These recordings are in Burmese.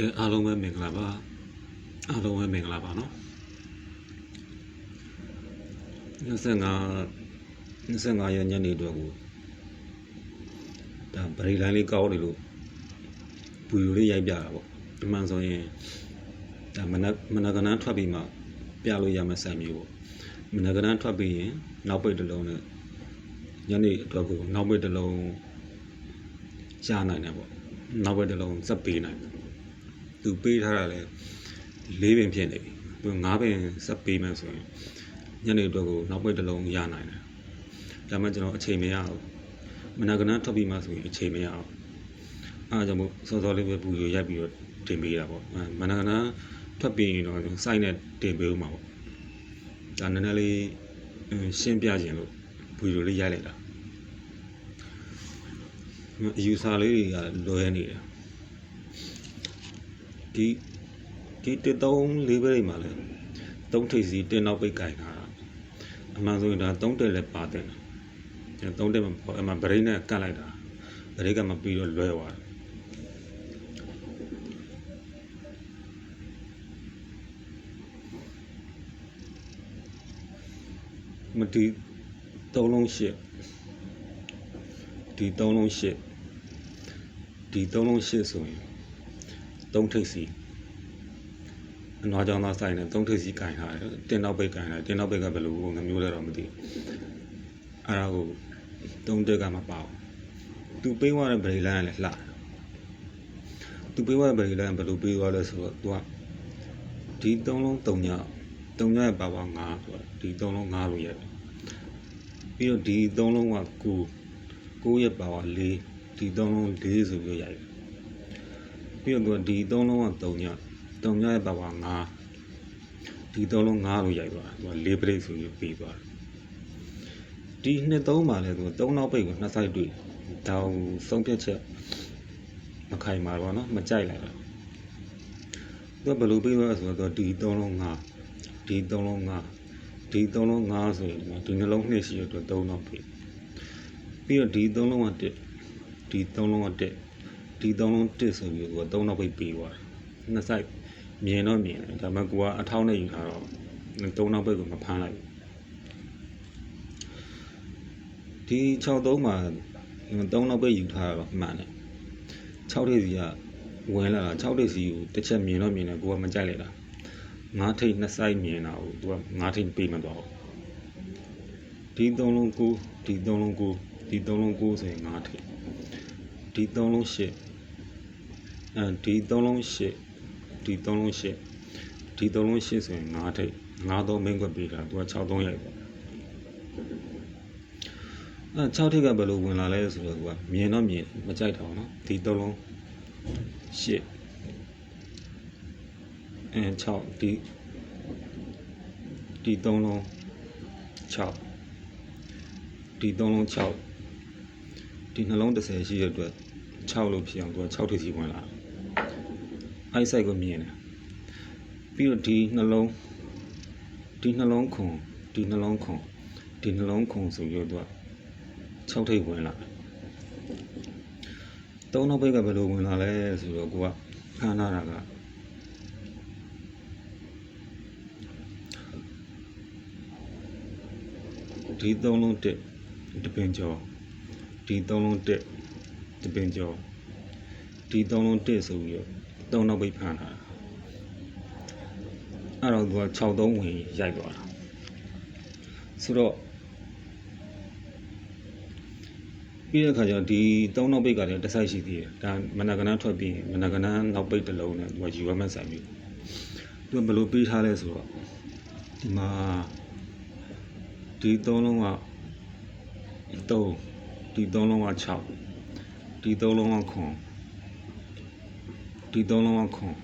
ကဲအားလုံးပဲမင်္ဂလာပါအားလုံးပဲမင်္ဂလာပါနော်25 25ရက်ညနေအတွက်ကိုဒါဗရီလိုင်းလေးကောင်းနေလို့ဘူယူလေးရိုက်ပြတာပေါ့အမှန်ဆိုရင်ဒါမနက်မနက်ကနန်းထွက်ပြီးမှပြလို့ရမယ့်ဆိုင်မျိုးပေါ့မနက်ကနန်းထွက်ပြီးရင်နောက်ပိတ်တစ်လုံးနဲ့ညနေအတွက်ကိုနောက်ပိတ်တစ်လုံးရနိုင်တယ်ပေါ့နောက်ပိတ်တစ်လုံးစက်ပေးနိုင်တယ် သူပေးထားတာလဲ၄ပင်ဖြစ်နေပြီသူ၅ပင်စက်ပေးမှဆိုရင်ညနေအတွက်ကိုနောက်ပိတ်တစ်လုံးရနိုင်တယ်ဒါမှကျွန်တော်အချိန်မရဘူးမနက်ကနန်းထွက်ပြီးမှဆိုရင်အချိန်မရအောင်အားကြောင့်မို့စောစောလေးပဲပူရရိုက်ပြီးတော့တင်ပေးတာပေါ့အဲမနက်ကနန်းထွက်ပြီးရင်တော့စိုက်နဲ့တင်ပေးဦးမှာပေါ့ဒါနည်းနည်းလေးရှင်းပြခြင်းလို့ဗီဒီယိုလေးရိုက်လိုက်တာအယူဆလေးတွေကလွဲနေတယ် ဒီဒီတသုံးလေးပဲမှာလဲသုံးထိပ်စီတင်းနောက်ပိတ်ကြိုင်တာအမှန်ဆိုရင်ဒါသုံးတက်လည်းပါတယ်သုံးတက်မှာပေါ့အမှဗရိတ်နဲ့ကတ်လိုက်တာဗရိတ်ကမှပြီးတော့လွဲသွားတယ်မဒီသုံးလုံးရှစ်ဒီသုံးလုံးရှစ်ဒီသုံးလုံးရှစ်ဆိုရင် သုံးထိပ်စီအနာကြောင့်သာဆိုင်နေသုံးထိပ်စီကင်ထားတယ်တင်နောက်ပိတ်ကင်ထားတယ်တင်နောက်ပိတ်ကဘယ်လိုငမျိုးလဲတော့မသိဘူးအဲ့ဒါကိုသုံးတက်ကမပေါ့သူပေးသွားတဲ့ဗရီလိုင်းကလည်းလှတယ်သူပေးသွားတဲ့ဗရီလိုင်းဘယ်လိုပေးသွားလဲဆိုတော့သူကဒီသုံးလုံးတုံညတုံညရဲ့ပါပါ9ဆိုတော့ဒီသုံးလုံး9လို့ရတယ်ပြီးတော့ဒီသုံးလုံးက9 9ရဲ့ပါပါ4ဒီသုံးလုံး4ဆိုပြီးရတယ် ပြီးတော့ဒီ၃လုံးက၃ည၃ညရဲ့ပါပါ9ဒီ၃လုံး9လို့ရိုက်သွားသူက၄ break ဆိုပြီးပြီးသွားဒီနှစ်သုံးပါလဲသူက၃နောက်ပိတ်ကိုနှစ် side တွေ့ဒါကိုဆုံးဖြတ်ချက်မခိုင်ပါဘောနော်မကြိုက်လိုက်တော့သူကဘယ်လိုပြီးသွားဆိုတော့ဒီ၃လုံး9ဒီ၃လုံး9ဒီ၃လုံး9ဆိုရင်ဒီနှလုံးနှစ်ရှိရတော့၃နောက်ပိတ်ပြီးတော့ဒီ၃လုံးက1ဒီ၃လုံးက1 ဒီသုံးလုံး1ဆိုပြီးတော့3နောက်ပိတ်ပြီးသွားတယ်နှစ်ဆိုင်မြင်တော့မြင်တယ်ဒါပေမဲ့ကိုကအထောက်နဲ့ယူထားတော့သုံးနောက်ပိတ်ကိုမဖမ်းလိုက်ဘူးဒီ63မှာ3နောက်ပိတ်ယူထားတော့မှန်တယ်6ထိပ်စီကဝင်လာတာ6ထိပ်စီကိုတစ်ချက်မြင်တော့မြင်တယ်ကိုကမကြိုက်လိုက်တာ9ထိပ်နှစ်ဆိုင်မြင်တာကိုသူက9ထိပ်ပေးမသွားဘူးဒီ3လုံး9ဒီ3လုံး9ဒီ3လုံး9ဆိုရင်9ထိပ် ဒီ3လုံး8အဲဒီ3လုံး8ဒီ3လုံး8ဒီ3လုံး8ဆိုရင်9ထိပ်9သုံးမင်းကွက်ပေးတာသူက6သုံးရိုက်ပေါ့အဲ6ထိပ်ကဘယ်လိုဝင်လာလဲဆိုတော့သူကမြင်တော့မြင်မကြိုက်တော့နော်ဒီ3လုံး8အဲ6ဒီဒီ3လုံး6ဒီ3လုံး6 ဒီနှလုံး30ရှိတဲ့အတွက်6လို့ဖြစ်အောင်သူက6ထိပ်စီဝင်လာအိုက်ဆိုင်ကိုမြင်တယ်ပြီးတော့ဒီနှလုံးဒီနှလုံးခုံဒီနှလုံးခုံဒီနှလုံးခုံဆိုပြီးတော့သူက6ထိပ်ဝင်လာတယ်သုံးနောက်ပိတ်ကဘယ်လိုဝင်လာလဲဆိုတော့ကိုကခန်းနာတာကဒီသုံးလုံးတက်တပင်ကျော် ဒီသုံးလုံးတက်တပင်ကျော်ဒီသုံးလုံးတက်ဆိုပြီးတော့သုံးနောက်ပိတ်ဖမ်းတာအဲ့တော့သူက6သုံးဝင်ရိုက်သွားတာဆိုတော့ပြီးတဲ့အခါကျတော့ဒီသုံးနောက်ပိတ်ကလည်းတစ်ဆိုင်ရှိသေးတယ်ဒါမနကနန်းထွက်ပြီးမနကနန်းနောက်ပိတ်တစ်လုံးနဲ့သူကယူရမှဆိုင်ပြီးသူကဘယ်လိုပေးထားလဲဆိုတော့ဒီမှာဒီသုံးလုံးက3 ဒီသုံးလုံးက6ဒီသုံးလုံးကခွန်ဒီသုံးလုံးကခွန်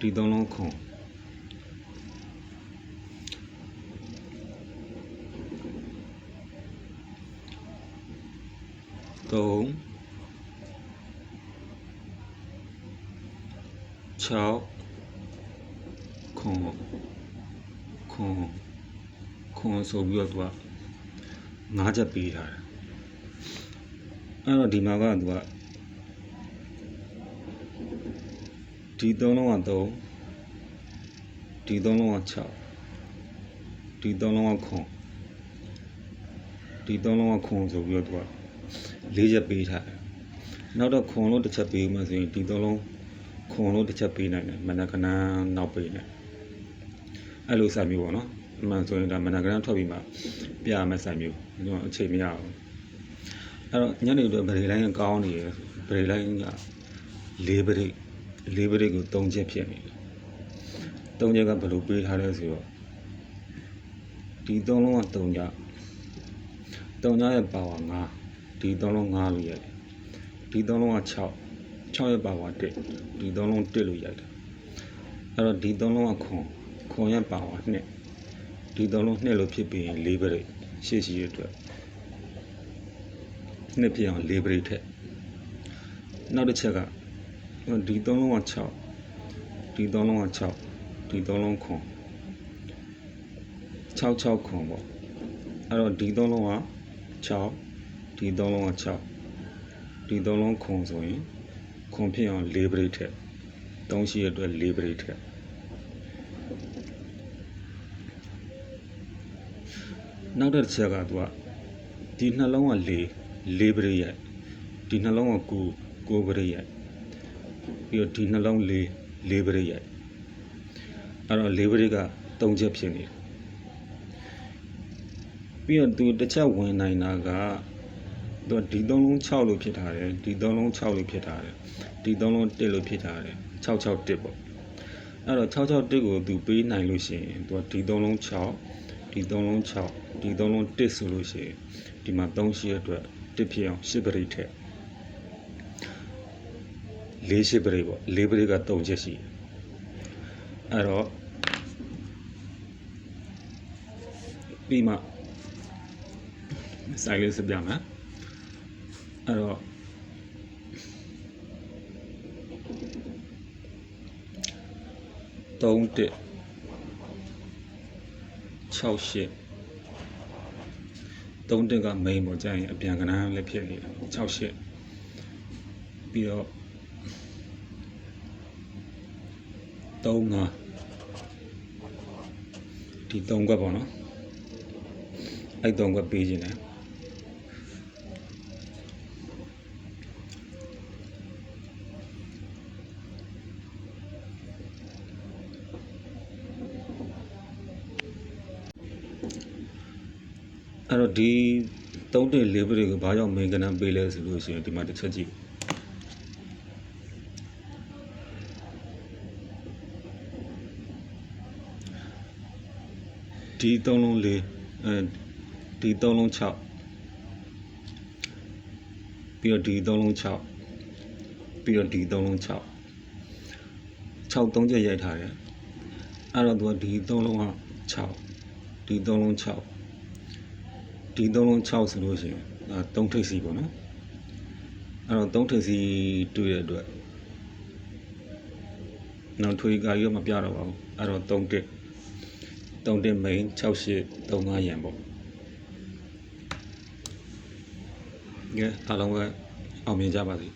ဒီသုံးလုံးခွန်3 6ခွန်ခွန်ခွန်ဆိုပြီးတော့သူက၅ချက်ပေးထားတယ် အဲ့တော့ဒီမှာကသူကဒီသုံးလုံးက3ဒီသုံးလုံးက6ဒီသုံးလုံးက9ဒီသုံးလုံးက9ဆိုပြီးတော့သူက၄ချက်ပေးထားတယ်နောက်တော့ခွန်လို့တစ်ချက်ပေးမှဆိုရင်ဒီသုံးလုံးခွန်လို့တစ်ချက်ပေးနိုင်တယ်မနက်ကနန်းနောက်ပေးနေအဲ့လိုစာမျိုးပေါ့နော်အမှန်ဆိုရင်ဒါမနက်ကနန်းထွက်ပြီးမှပြရမယ့်စာမျိုးကျွန်တော်အချိန်မရဘူး အဲ့တော့ညနေတော့ဗရေလိုင်းကကောင်းနေရယ်ဗရေလိုင်းက၄ပရိတ်၄ပရိတ်ကို၃ချက်ဖြစ်နေတယ်၃ချက်ကဘယ်လိုပေးထားလဲဆိုတော့ဒီ၃လုံးက၃ချက်၃ချက်ရဲ့ပါဝါ9ဒီ၃လုံး9လို့ရတယ်ဒီ၃လုံးက6 6ရဲ့ပါဝါ1ဒီ၃လုံး1လို့ရိုက်တာအဲ့တော့ဒီ၃လုံးကခွန်ခွန်ရဲ့ပါဝါ2ဒီ၃လုံး2လို့ဖြစ်ပြီးရင်၄ပရိတ်ရှေ့ရှိရအတွက် နှစ်ပြအောင်၄ပရိတ်ထက်နောက်တစ်ချက်ကဒီ၃လုံးက6ဒီ၃လုံးက6ဒီ၃လုံးခွန်6 6ခွန်ပေါ့အဲ့တော့ဒီ၃လုံးက6ဒီ၃လုံးက6ဒီ၃လုံးခွန်ဆိုရင်ခွန်ဖြစ်အောင်၄ပရိတ်ထက်၃ရှိရအတွက်၄ပရိတ်ထက်နောက်တစ်ချက်ကသူကဒီနှလုံးက၄ ၄ပရိတ်ရိုက်ဒီနှလုံးက9 9ပရိတ်ရိုက်ပြီးတော့ဒီနှလုံး၄၄ပရိတ်ရိုက်အဲ့တော့၄ပရိတ်က၃ချက်ဖြစ်နေတယ်ပြီးတော့သူတစ်ချက်ဝင်နိုင်တာကသူကဒီသုံးလုံး6လို့ဖြစ်ထားတယ်ဒီသုံးလုံး6လို့ဖြစ်ထားတယ်ဒီသုံးလုံး1လို့ဖြစ်ထားတယ်661ပေါ့အဲ့တော့661ကိုသူပေးနိုင်လို့ရှိရင်သူကဒီသုံးလုံး6ဒီသုံးလုံး6ဒီသုံးလုံး1ဆိုလို့ရှိရင်ဒီမှာ3ရှိရအတွက် 1ဖြစ်အောင်10ပရိတ်ထက်4 10ပရိတ်ပေါ့4ပရိတ်က3ချက်ရှိတယ်အဲ့တော့ပြီးမှဆိုင်လေးစပြမယ်အဲ့တော့3 1 6 8 3တက်က main ပေါ့ကြာရင်အပြန်ကဏ္ဍလည်းဖြစ်နေတယ်6 8ပြီးတော့3 5ဒီ3ကွက်ပေါ့နော်အဲ့3ကွက်ပေးခြင်းတယ် အဲ့တော့ဒီ3တက်4ပတွေကိုဘာကြောင့် main ကဏ္ဍပေးလဲဆိုလို့ရှိရင်ဒီမှာတစ်ချက်ကြည့်ဒီ3လုံး4အဲဒီ3လုံး6ပြီးတော့ဒီ3လုံး6ပြီးတော့ဒီ3လုံး6 6 3ချက်ရိုက်ထားတယ်အဲ့တော့သူကဒီ3လုံးက6ဒီ3လုံး6 ဒီ3လုံး6ဆိုလို့ရှိရင်အဲ3ထိပ်စီပေါ့နော်အဲ့တော့3ထိပ်စီတွေ့ရတဲ့အတွက်နောက်ထွေးကာရောမပြတော့ပါဘူးအဲ့တော့3တက်3တက် main 68 35ရန်ပေါ့ငယ်အားလုံးပဲအောင်မြင်ကြပါစေ